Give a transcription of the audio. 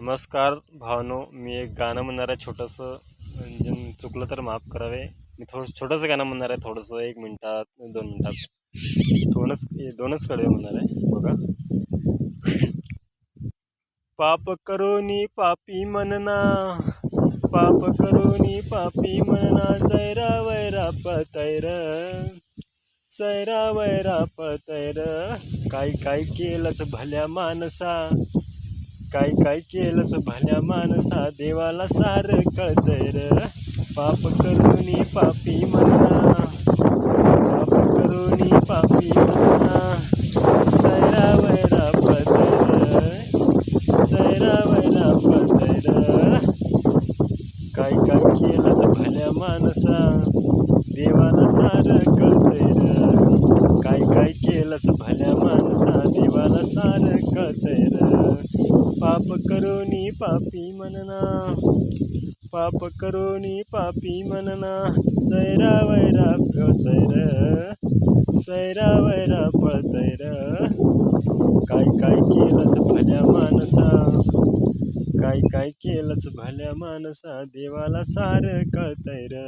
नमस्कार भावनो मी एक गाणं म्हणणार आहे छोटंसं. म्हणजे चुकलं तर माफ करावे. मी थोडं छोटंसं गाणं म्हणणार आहे थोडंसं. एक मिनटात दोन मिनटात. दोनच दोनच कडवे म्हणणार आहे. बघा. पाप करोनी पापी मनना. पाप करोनी पापी मनना. सैरा वैरा पतैर. सैरा वैरा पतैर. काय काय केलंच भल्या माणसा काय काय केलंच भल्या माणसा देवाला सार कळतय र. पाप करूनी पापी म्हणा. पाप करूनी पापी म्हणा. सैरा वैरा पतैर सैरा वैरा पतैर काय काय केलंच भल्या माणसा देवाला सार कळतंय र. काय काय केलंच भल्या माणसा देवाला सार कळतय र. पाप करोनी पापी मनना. पाप करोनी पापी मनना. सैरा वैरा पळतैर सैरा वैरा पळतैर काय काय केलंच भल्या माणसा काय काय केलंच भल्या माणसा देवाला सार कळतैर